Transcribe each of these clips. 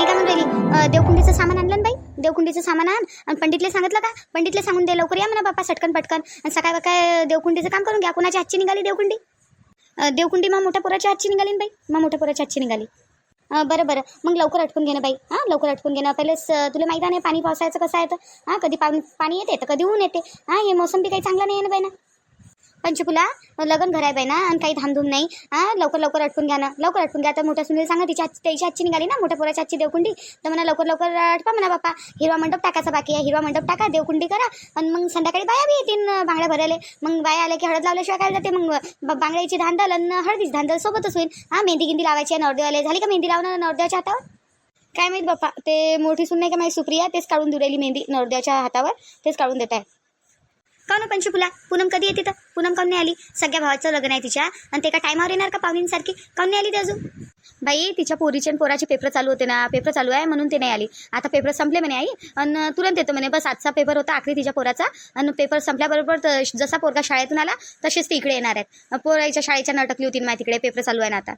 मी काय म्हणून राहिली देवकुंडीचं सामान आणलं ना बाई. देवकुंडीचं सामान आण. आणि पंडितले सांगितलं का? पंडितले सांगून दे लवकर या म्हणा बाप्पा सटकन पटकन. आणि सकाळ काय देवकुंडीचं काम करून घ्या. कुणाच्या हातची निघाली देवकुंडी? देवकुंडी मग मोठ्या पोराच्या हातची निघाली ना बाई? मग मोठ्या पोराच्या हातची निघाली. बरं बरं. मग लवकर अटकून घेणं बाई. हां लवकर अटकून घेणं पहिलेच तुला माहिती नाही पाणी पावसाळ्याचं कसं आहे तर? हां कधी पाणी पाणी येते तर कधी ऊन येते. हां हे मोसंबी काही चांगलं नाही आहे ना बाई ना? पंचकुला लग्न घर आहे बाई ना आणि काही धामधूम नाही. हां लवकर लवकर अटकून घ्या ना. लवकर अटकून घ्या. तर मोठ्या सुनील सांगा तिच्या हात- त्याची हातची निघाली ना मोठ्या पोराच्या हातची देवकुंडी. तर म्हणा लवकर लवकर अटपा म्हणा बापा हिरवा मंडप टाकायचा बाकी आहे. हिरवा मंडप टाका देवकुंडी करा. आणि मग संध्याकाळी बाया बी येतील बांगड्या भरायला. मग बाया आल्या की हळद लावल्याशिवाय काय जाते? मग बांगड्याची धांदल आणि हळदीची धांदल सोबतच होईल. हां मेहंदी गिंदी लावायची आहे नवरदेवाले. झाली का मेहंदी लावणं नवरदेवाच्या हातावर? काय माहीत बाप्पा ते मोठी सुन नाही का माहिती? सुप्रिया तेच काढून दिलेली मेहंदी नवरदेवाच्या हातावर. तेच काढून देत आहे का ना पंचकुला पूनम कधी येते तर? पूनम काऊन नाही आली. सगळ्या भावाचं लग्न आहे तिच्या. आणि ते का टायमावर येणार का पाहुणींसारखी काऊन नाही आली ते अजून? बाई तिच्या पोरीचे आणि पोराचे पेपर चालू होते ना. पेपर चालू आहे म्हणून ते नाही आली. आता पेपर संपले म्हणे आई. आणि तुरंत येतो म्हणे. बस आजचा पेपर होता आखरी तिच्या पोराचा. आणि पेपर संपल्याबरोबर त- जसा पोरगा शाळेतून आला तसेच ते इकडे येणार आहेत. पोराच्या शाळेच्या नाटकली होती ना तिकडे पेपर चालू आहे ना आता.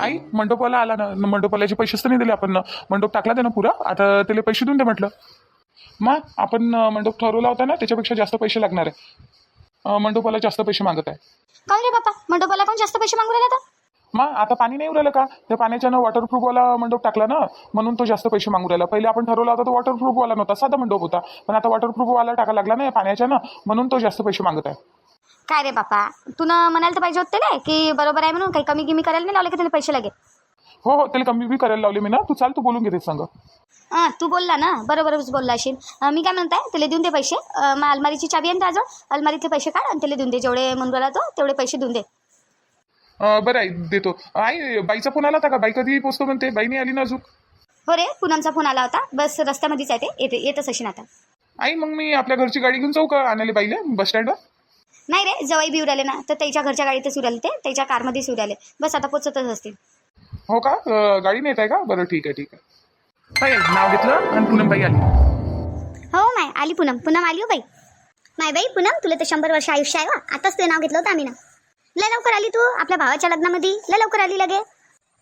आई मंडपाला आला ना? मंडपालाचे पैसेच तर नाही दिले आपण मंडप टाकला त्यानं पुरा? आता त्याला पैसे देऊन दे म्हटलं. मग आपण अं, मंडप ठरवला होता ना त्याच्यापेक्षा जास्त पैसे लागणार आहे. अं, मंडपाला जास्त पैसे मागत आहे. काऊन रे बाप्पा मंडपाला कोण जास्त पैसे मागू राहिला तर? मग आता पाणी नाही उरायलं का? त्या पाण्याच्यानं वॉटरप्रूफवाला मंडप टाकला ना म्हणून तो जास्त पैसे मागू राहिला. पहिले आपण ठरवला होता तो वॉटरप्रूफवाला नव्हता साधा मंडप होता. पण आता वॉटरप्रूफवाला टाका लागला ना या पाण्याच्यानं म्हणून तो जास्त पैसे मागत आहे. काय रे बापा? तुला म्हणायला तर पाहिजे होते ना की बरोबर आहे म्हणून काही कमी गिमी करायला नाही लावले की त्याला पैसे लागेल? हो हो त्याला कमी बी करायला लावले मी ना. तू चाल तू बोलून घेते संग. हां तू बोलला ना. बरोबरच बोलला असेल मी काय म्हणताय त्याला देऊन दे पैसे. मग अलमारीची चावी आहे ना राजो अलमारीतले पैसे काढ आणि त्याला देऊन दे. जेवढे म्हणून राहिला तो तेवढे पैसे देऊन दे. अं, बरं आई देतो. आई बाईचा फोन आला होता का? बाई कधी पोचतो म्हणते. बाई नाही आली ना अजून. हो रे पूनमचा फोन आला होता. बस रस्त्यामध्येच आहे ते. येते येतच असेल आता. आई मग मी आपल्या घरची गाडी घेऊन जाऊ का? आणायला बाईला बस स्टँडवर? नाही रे जवाई बी उराले ना. तर त्याच्या घरच्या गाडीतच उराले ते. त्याच्या कारमध्येच उराले बस आता पोचतच असतील. हो का? अं, गाडी नेत आहे का? बरं ठीक आहे ठीक आहे. बाई नाव घेतलं आणि पूनम बाई आली. हो माय आली पूनम. पूनम आली हो बाई. माय बाई पूनम तुला तर शंभर वर्ष आयुष्य आहे वा आताच तुझं नाव घेतलं होतं आम्ही ना लय लवकर आली तू आपल्या भावाच्या लग्नामध्ये. लय लवकर आली लगे.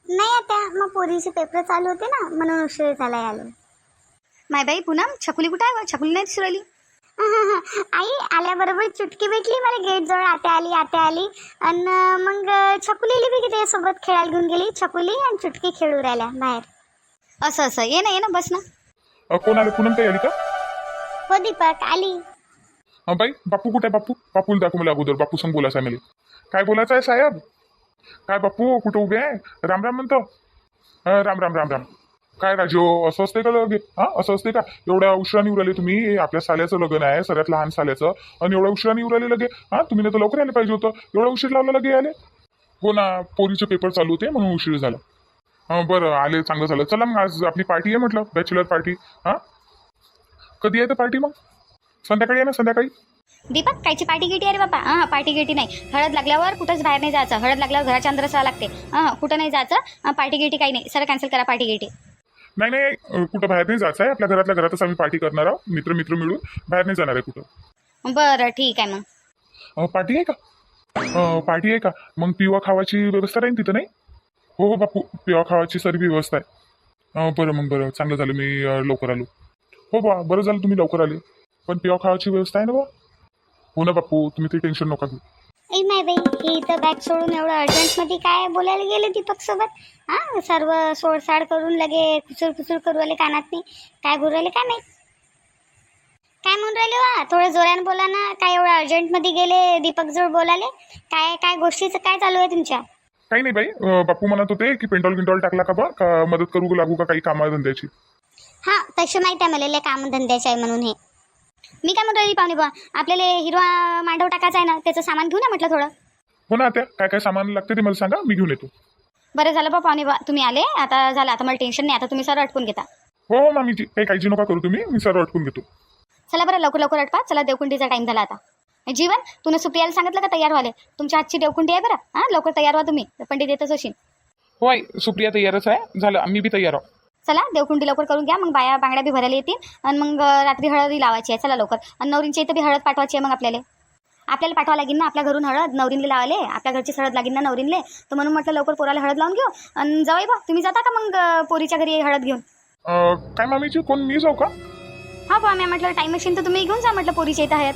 नाही आता मग पोरीचे पेपर चालू होते ना म्हणून उशीर झाला आलो. माय बाई पूनम छकुली कुठं आहे वा? छकुली नाही दिसू राहिली. आई आल्याबरोबर चुटकी भेटली मला गेट जवळ आत्या आली आत्या आली. आणि मग छकुलीली बी तिथे सोबत खेळायला घेऊन गेली छकुली आणि चुटकी खेळू राहिल्या बाहेर. असं असं. ये ना ये ना बस ना. अं, कोण आलं? पूनम ताई आली का? हो दीपक आली. अं, बाई बापू कुठे आहे बापू? बापूला दाखव मला अगोदर. बापू संग बोलायचं आहे मला. काय बोलायचं आहे साहेब? काय बापू कुठं उभे आहे? राम राम म्हणतो. अं, राम राम राम राम. काय राजो असं असते का लगे? हा असं असते का? एवढ्या उशिराने उराले तुम्ही? आपल्या साल्याचं लग्न आहे सगळ्यात लहान साल्याचं. आणि एवढ्या उशिराने उराले लगे? हा तुम्ही नाही तर लवकर यायला पाहिजे होतं. एवढा उशीर लावला लगे आले हो ना पोरीचे पेपर चालू होते म्हणून उशीर झाला. हां बरं आले चांगलं झालं. चला मग आज आपली पार्टी आहे म्हटलं बॅचलर पार्टी हां? कधी आहे तर पार्टी मग? संध्याकाळी आहे ना संध्याकाळी? दीपक कायची पार्टी गिटी अरे बाबा हां पार्टी गिटी नाही. हळद लागल्यावर कुठंच बाहेर नाही जायचं. हळद लागल्यावर घराच्या अंदर असावं लागते. हां कुठं नाही जायचं. पार्टी गिटी काही नाही. सर कॅन्सल करा पार्टी गिटी. नाही नाही अं, कुठं बाहेर नाही जायचं आहे. आपल्या घरातल्या घरातच आम्ही पार्टी करणार आहोत. मित्र मित्र मिळून बाहेर नाही जाणार आहे कुठं. बरं ठीक आहे मग. पार्टी आहे का? पार्टी आहे का? मग पिवा खावाची व्यवस्था राहील तिथं नाही? हो हो बापू. पिवा खावाची सर्व व्यवस्था आहे. बरं मग बरं. चांगलं झालं. मी लवकर आलो. हो बा. बरं झालं तुम्ही लवकर आले. पण पिवा खावाची व्यवस्था आहे ना बा? हो ना बापू. तुम्ही ते टेन्शन नका घेऊ. ऐ माय बाई हे इथं बॅग सोडून एवढं अर्जंटमध्ये काय बोलायला गेले दीपक सोबत हां? सर्व सोडसाड करून लगे कुचूर कुचूर करू राहिले कानात नाही काय बोलू राहिले काय माहीत? काय म्हणून राहिले वा? थोडं जोरानं बोला ना. काय एवढं अर्जंटमध्ये गेले दीपक जोड बोलाले काय काय गोष्टीचं काय चालू आहे तुमच्या? काही नाही बाई. अं, बापू म्हणत होते की पेंटॉल गिंटॉल टाकला का बा? का मदत करू लागू का काही कामाधंद्याची हां तसे माहीत आहे मला. लय कामधंद्याचे आहे म्हणून हे. मी काय म्हणतो पाहुणे बा आपल्याला हिरवा मांडव टाकायचा आहे ना त्याचं सामान घेऊ ना म्हटलं थोडं? हो ना त्या काय काय सामान लागते ते मला सांगा मी घेऊन येतो. बरं झालं बा पाहुणे बा तुम्ही आले. आता झालं आता मला टेन्शन नाही. आता तुम्ही सर अटकून घेता. हो हो मामीजी. काही काळजी नका करू तुम्ही. मी सर्व अटकून घेतो. चला बरं लवकर लवकर अटपा चला देवकुंडीचा टाईम झाला आता. जीवन तुला सुप्रियाला सांगितलं का तयार व्हाले तुमच्या हातची देवकुंडी आहे बरं. हां लवकर तयार व्हा तुम्ही. पंडित येतच असेल हो आई सुप्रिया तयारच आहे. झालं आम्ही बी तयार आहोत. चला देवकुंडी लवकर करून घ्या. मग बाया बांगड्या बी भरायला येतील. आणि मग रात्री हळदी लावायची आहे. चला लवकर. आणि नवरींच्या इथं बी हळद पाठवायची आहे मग आपल्याला. आपल्याला पाठवा लागेल ना आपल्या घरून हळद? नवरीनले लावाले आपल्या घरचीच हळद लागेल ना नवरीनले तर म्हणून म्हटलं लवकर पोराला हळद लावून घेऊ. आणि जावई बा तुम्ही जाता का मग पोरीच्या घरी हळद घेऊन? अं, काय मामीची कोण? मी जाऊ का? हा बुवा मी म्हटलं टाईम मशीन तर तुम्ही घेऊन जा म्हटलं पोरीच्या इथं आहेत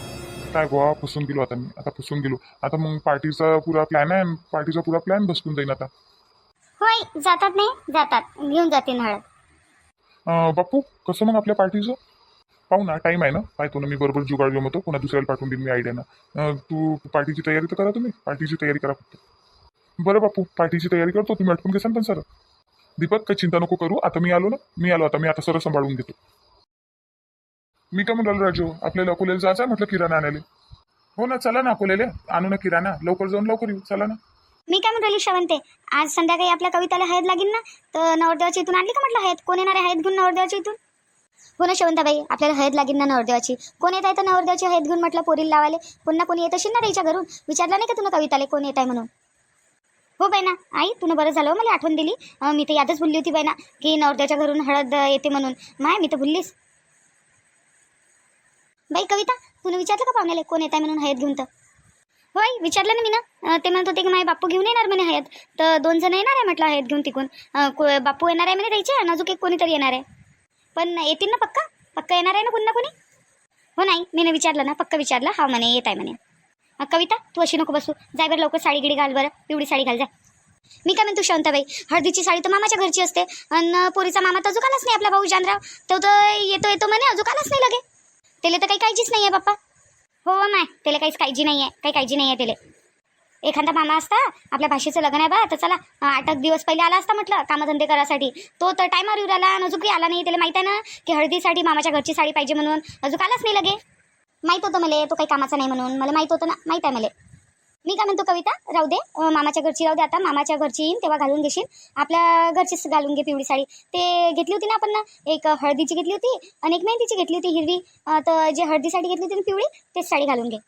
काय बुवा फसून गेलो आता मी. आता फसून गेलो. आता मग पार्टीचा पुरा प्लॅन आहे. पार्टीचा पुरा प्लॅन बसकून जाईन आता. होय जातात नाही? जातात. घेऊन जाते हळद. अं, बापू कसं मग आपल्या पार्टीचं? पाहू ना टाईम आहे ना? पाहतो ना मी बरोबर जुगाड जमवतो कोणा दुसऱ्याला पाठवून देईन मी आयडियानं अं, तू पार्टीची तयारी तर करा तुम्ही. पार्टीची तयारी करा फक्त. बरं बापू पार्टीची तयारी करतो. तुम्ही अटकून घेसान पण सर दीपक काही चिंता नको करू. आता मी आलो ना? मी आलो आता मी आता सरळ सांभाळून घेतो. मी काय म्हणालो राजू आपल्याला अकोल्याला जायचं आहे म्हटलं किराणा आणायला. हो ना चला ना अकोल्याला आणू ना किराणा. लवकर जाऊन लवकर येऊ. चला ना. मी काय म्हणतो शवंते आज संध्याकाळी आपल्या कविताला हळद लागेल ना तर नवरदेवाची इथून आणली का म्हटलं हळद कोण येणार आहे हळद घेऊन नवरदेवाची इथून? हो ना शवंताबाई आपल्याला हळद लागेल ना नवरदेवाची. कोण येत आहे तर नवरदेवाची हळद घेऊन म्हटलं पोरीला लावायला? पुन्हा कोणी येत असेल ना त्याच्या घरून? विचारलं नाही का तुला कविताले कोण येत आहे म्हणून? हो बाई ना आई तुला बरं झालं हो, मला आठवण दिली. अं, मी तर यादच भुलली होती बाई की नवरदेवाच्या घरून हळद अं, येते म्हणून. माय मी तर भुललीस बाई कविता तुला विचारलं का पाहुण्याला कोण येत आहे म्हणून हयात घेऊन तर? होय विचारलं ना मी ना. ते म्हणत होते की माझे बापू घेऊन येणार म्हणे हयात. तर दोन जण येणार आहे म्हटलं हयात घेऊन तिकून. बापू को- येणार आहे म्हणे द्यायचे आणि अजून एक कोणीतरी येणार आहे. पण येतील ना पक्का? पक्का येणार आहे ना पुन्हा कोणी? हो नाही मी ना विचारलं ना पक्का विचारलं. हा म्हणे येत आहे म्हणे. कविता तू अशी नको बसू. जाय बरं लवकर साडी गिडी घाल बरं. पिवळी साडी घाल जा. मी काय म्हणतो शांताबाई? हळदीची साडी तर मामाच्या घरची असते. आणि पोरीचा मामा तर अजून आलाच नाही आपला भाऊ जानराव. तो तर येतो येतो म्हणे अजून आलाच नाही लगे. त्याला तर काही काळजीच नाही आहे बाप्पा. हो नाही त्याला काहीच काळजी नाही आहे काही काळजी नाही आहे त्याला. एखादा मामा असता आपल्या भाषेचं लग्न आहे बा तर चला आठ एक दिवस पहिले आला असता म्हटलं कामधंदे करासाठी तो तर टायमावर येऊ राहिला अजून काही आला नाही त्याला माहीत आहे ना की हळदीसाठी मामाच्या घरची साडी पाहिजे म्हणून. अजून आलाच नाही लगे. माहीत होतं मला तो काही कामाचा नाही म्हणून. मला माहीत होतं ना माहीत आहे मला. मी काय म्हणतो कविता राहू दे. मामाच्या घरची राहू दे आता. मामाच्या घरची येईन तेव्हा घालून घेशील. आपल्या घरचीच घालून घे पिवळी साडी. ते घेतली होती ना आपण ना एक हळदीची घेतली होती आणि एक मेहंदीची घेतली होती हिरवी. तर जे हळदी साडी घेतली होती ना पिवळी तेच साडी घालून घे.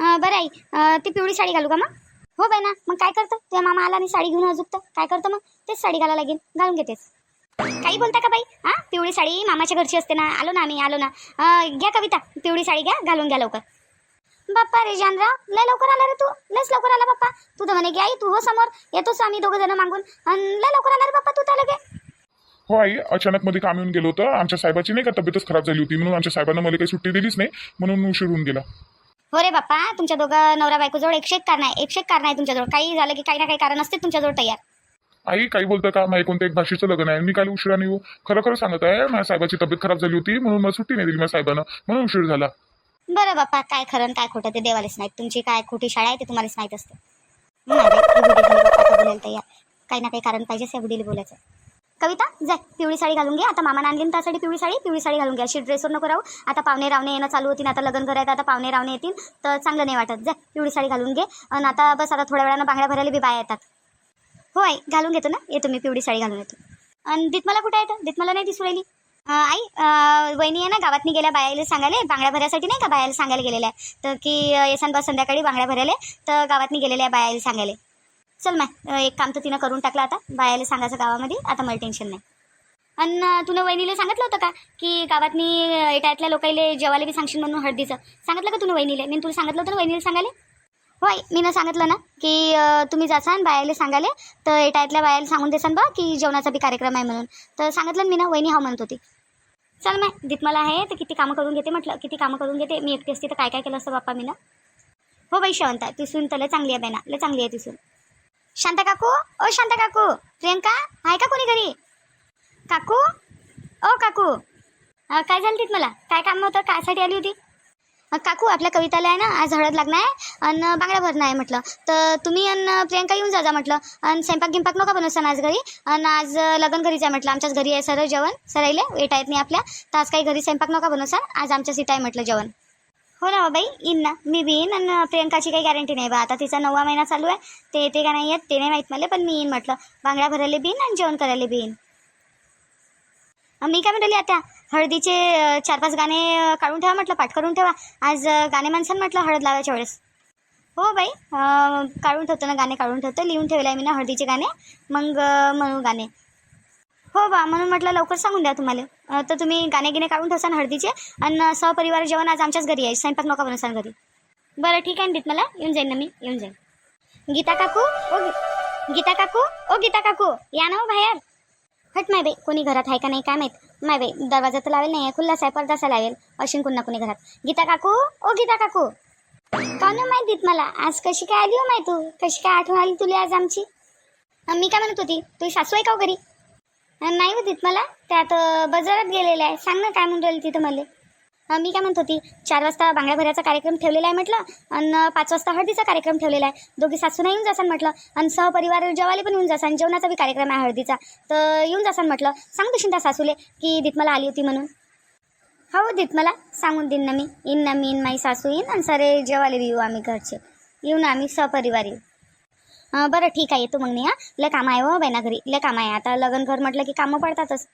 बरं आई ती पिवळी साडी घालू का मग? हो बाई ना मग काय करतं? तुझ्या मामा आला आणि साडी घेऊन अजून काय करतं मग? तेच साडी घाला लागेल घालून घेतेस काही बोलता का बाई? हा पिवळी साडी मामाच्या घरची असते ना आलो ना आम्ही आलो ना. घ्या कविता पिवळी साडी घ्या घालून घ्या लवकर. बाप्पा रे जानराव लय लवकर आला रे तू. लयच लवकर आला बाप्पा. तू तर म्हणे की आई तू हो समोर. येतोच आम्ही दोघं जण मागून. अन् लय लवकर आला रे बाप्पा तू तर लगे. हो आई अचानक मध्ये काम येऊन गेलो होतं. आमच्या साहेबाची नाही का तब्येतच खराब झाली होती. म्हणून आमच्या साहेबांना मला काही सुट्टी दिलीच नाही. म्हणून उशीर होऊन गेला. हो रे बाप्पा तुमच्या दोघं नवरा बायकोजवळ एकशे एक कारण आहे. एकशे एक कारण आहे तुमच्याजवळ. काही झालं की काही ना काही कारण असते तुमच्याजवळ तयार. आई काही बोलतं का? माझ्या कोणत्या एक भाषेचं लग्न आहे. मी काल उशिराने येऊ. खरं खरं सांगत आहे माझ्या साहेबाची तब्येत खराब झाली होती. म्हणून मला सुट्टी नाही दिली माझ्या साहेबानं. म्हणून उशीर झाला. बरं बाप्पा काय खरं काय खोटं ते देवालेच माहीत तुमची काय खोटी शाळा आहे ते तुम्हालाच माहीत असते. बोलायला तयार. काही ना काही कारण पाहिजे या बुडीला बोलायचं. कविता जाय पिवळी साडी घालून घे. आता मामा आणली त्यासाठी पिवळी साडी पिवळी साडी घालून घ्या. अशी ड्रेसवर नको राहू. आता पाहुणे रावणे येणं चालू होतील आता लग्न करायचं आता पाहुणे रावणे येतील तर चांगलं नाही वाटत. जाय पिवळी साडी घालून घे. आणि आता बस आता थोड्या वेळानं बांगड्या भरायला बी बाया येतात. होय घालून घेतो ना? येतो मी पिवळी साडी घालून येतो. आणि दितमाला कुठे येतं दितमाला नाही दिसू राहिली. आई वहिनी आहे ना गावातनी गेल्या बायाला सांगायला बांगड्या भरायसाठी नाही का बायाला सांगायला गेलेल्या? आहे तर की येसान बस संध्याकाळी बांगड्या भरायला तर गावातनी गेलेल्या आहे बायाला सांगायला. चल माय एक काम तर तिनं करून टाकलं आता बायाला सांगायचं गावामध्ये आता मला टेन्शन नाही. आणि तुला वहिनीला सांगितलं होतं का की गावातनी एटातल्या लोकांना जेवायला बी सांगशील म्हणून हळदीचं? सांगितलं का तुला वहिनीला? मी तुला सांगितलं होतं ना वहिनीला सांगायला? होय मी ना सांगितलं ना की तुम्ही जासान बायाला सांगाले तर एटायतल्या बायाला सांगून देसान बा की जेवणाचा बी कार्यक्रम आहे म्हणून. तर सांगितलं मी ना वहिनी हा म्हणत होती. चल मग दितमला आहे तर किती कामं करून घेते म्हटलं किती कामं करून घेते मी एकटी असते तर काय काय केलं असतं बाप्पा मी ना हो बाई शांता ती सून तर लय चांगली आहे बाई लय चांगली आहे ती सून. शांता काकू ओ शांता काकू प्रियंका आहे का कोणी घरी? काकू ओ काकू. काय झालं तिथ मला? काय काम होतं कायसाठी आली होती? काकू आपल्या कविताला आहे ना आज हळद लागणार आहे आणि बांगड्या भरणं आहे म्हटलं. तर तुम्ही आणि प्रियंका येऊन जा जा म्हटलं. आणि स्वयंपाक गिंपाक नका बनवसान आज घरी. आणि आज लग्न घरीच आहे म्हटलं. आमच्याच घरी आहे सरळ जेवण. सरायले वेट आहेत नाही आपल्या. तर आज काही घरी स्वयंपाक नका बनवसान आज आमच्या सीट आहे म्हटलं जेवण. हो ना बाई येईन ना. मी बी येईन आणि प्रियंकाची काही गॅरंटी नाही. बा आता तिचा नववा महिना चालू आहे. ते येते का नाही येत ते नाही माहीत मला पण मी येईन म्हटलं. बांगड्या भरायला बी येईन आणि जेवण करायला बी येईन. मी काय म्हणाली आता? हळदीचे चार पाच गाणे काढून ठेवा म्हटलं पाठ करून ठेवा. आज गाणे माणसान म्हटलं हळद लावायच्या वेळेस. हो बाई काढून ठेवतो ना गाणे काढून ठेवतो. लिहून ठेवलं आहे मी ना हळदीचे गाणे. मग म्हणू गाणे. हो बा म्हणून म्हटलं लवकर सांगून द्या तुम्हाला. तर तुम्ही गाणे गिणे काढून ठेवसान हळदीचे. आणि सहपरिवार जेवण आज आमच्याच घरी आहे. स्वयंपाक नका बनवसान घरी. बरं ठीक आहे ना मला? येऊन जाईन ना मी? येऊन जाईन. गीता काकू? ओ गीता काकू? ओ गीता काकू या ना हो बाहेर. हट माय बाई कोणी घरात आहे का नाही काय माहीत? नाही बाई दरवाजा तर लावेल नाही खुल्लाच आहे पडदासा लावेल. अशीन कुणा कोणी घरात? गीता काकू? ओ गीता काकू. काऊन माहितीत मला? आज कशी काय आली हो माही तू? कशी काय आठवण आली तुला आज आमची? मी काय म्हणत होती? तुझी सासू आहे का हो घरी? नाही होतीत मला. त्यात बाजारात गेलेलं आहे. सांग ना काय म्हणून राहिली तिथं मला. मी काय म्हणत होती चार वाजता बांगड्या भऱ्याचा कार्यक्रम ठेवलेला आहे म्हटलं आणि पाच वाजता हळदीचा कार्यक्रम ठेवलेला आहे. दोघी सासूना येऊन जासान म्हटलं आणि सहपरिवार जेवायला पण येऊन जासान जेवणाचा बी कार्यक्रम आहे हळदीचा. तर येऊन जासान म्हटलं सांग देशील त्या सासूले की दीत मला आली होती म्हणून. हो देत मला सांगून देईन ना मी. येईन ना मी येईन माई सासू येईन आणि सरे जेवायला बी येऊ आम्ही घरचे. येऊ ना आम्ही सहपरिवार येऊ. बरं ठीक आहे येतो मग मी हा. लय काम आहे हो ना घरी. लय काम आहे. आता लग्न घर म्हटलं की कामं पडतातच.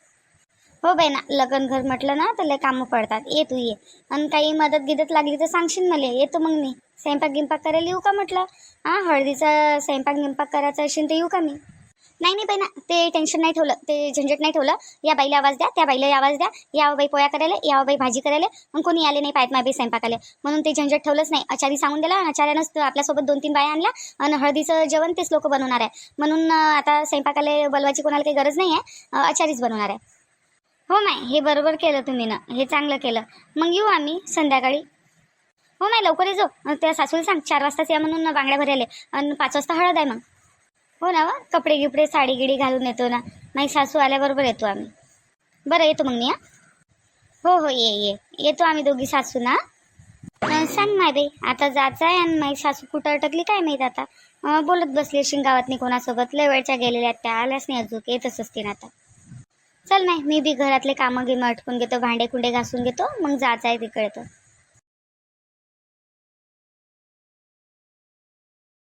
हो ना लग्न घर म्हटलं ना तर लय कामं पडतात. ये तू ये. आणि काही मदत गिदत लागली तर सांगशील मला येतो मग मी. स्वयंपाक गिंपाक करायला येऊ का म्हटलं? हां हळदीचा स्वयंपाक गिंपाक करायचा असेल तर येऊ का मी? नाही नाही बाई ना ते टेन्शन नाही ठेवलं. ते झंझट नाही ठेवलं. या बाईला आवाज द्या त्या बाईला आवाज द्या. या बाई पोया करायला या बाई भाजी करायला. मग कोणी आले नाही पाहत स्वयंपाक आले म्हणून ते झंझट ठेवलंच नाही. आचारी सांगून दिला आणि आचार्यानंच आपल्यासोबत दोन तीन बाया आणल्या. आणि हळदीचं जेवण तेच लोक बनवणार आहे. म्हणून आता स्वयंपाकाला बोलवायची कोणाला काही गरज नाही आहे आचारीच बनवणार आहे. हो माय हे बरोबर केलं तुम्ही ना. हे चांगलं केलं. मग येऊ आम्ही संध्याकाळी. हो माय लवकर येजो त्या सासूला सांग चार वाजताच या म्हणून बांगड्या भरायला. आणि पाच वाजता हळद आहे मग. हो ना वा कपडे गिपडे साडी गिडी घालून येतो ना. माझी सासू आल्याबरोबर येतो आम्ही. बरं येतो मग मी हा? हो हो ये ये. येतो आम्ही दोघी सासू ना. सांग माय बाई आता जायचं आहे आणि माझी सासू कुठं अटकली काय माहीत आता? बोलत बसली शिंगावातनी कोणासोबत लय वेळच्या गेलेल्या आहेत त्या. आल्याच नाही अजून येतच असतील आता. चल नाही मी बी घरातले कामं गिमं अटकून घेतो भांडे कुंडे घासून घेतो मग जायचं आहे तिकडे तर.